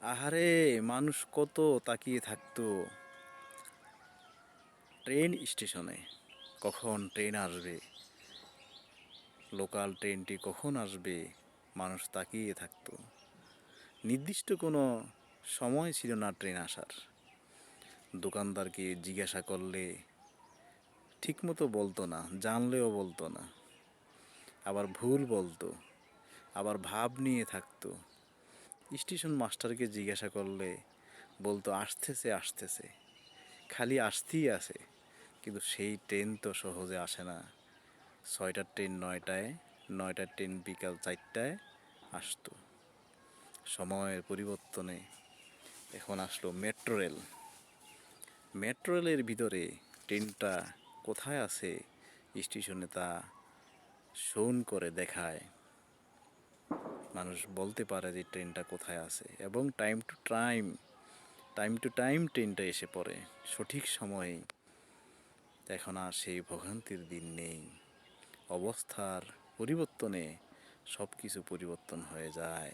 আহারে, মানুষ কত তাকিয়ে থাকতো। ট্রেন স্টেশনে। কখন ট্রেন আসবে? লোকাল ট্রেনটি কখন আসবে? মানুষ তাকিয়ে থাকতো। নির্দিষ্ট কোনো সময় ছিল না ট্রেন আসার। দোকানদারকে জিজ্ঞাসা করলে ঠিকমতো বলতো না, জানলেও বলতো না। আবার ভুল বলতো। আবার ভাব নিয়ে থাকতো। স্টেশন মাস্টারকে জিজ্ঞাসা করলে, বলতো, আসতেছে আসতেছে। খালি আসতেই আসে কিন্তু সেই ট্রেন তো সহজে আসে না। ছয়টার ট্রেন নয়টায়, নয়টার ট্রেন বিকাল চারটায় আসতো। সময়ের পরিবর্তনে এখন আসলো মেট্রো রেল। মেট্রো রেলের ভিতরে ট্রেনটা কোথায় আছে স্টেশনে তা শোন করে দেখায়। মানুষ বলতে পারে যে ট্রেনটা কোথায় আছে এবং time to time time to time ট্রেনটা এসে পড়ে। সঠিক সময়ে এখন আর সেই ভোগান্তির দিন নেই। অবস্থার পরিবর্তনে সব কিছু পরিবর্তন হয়ে যায়।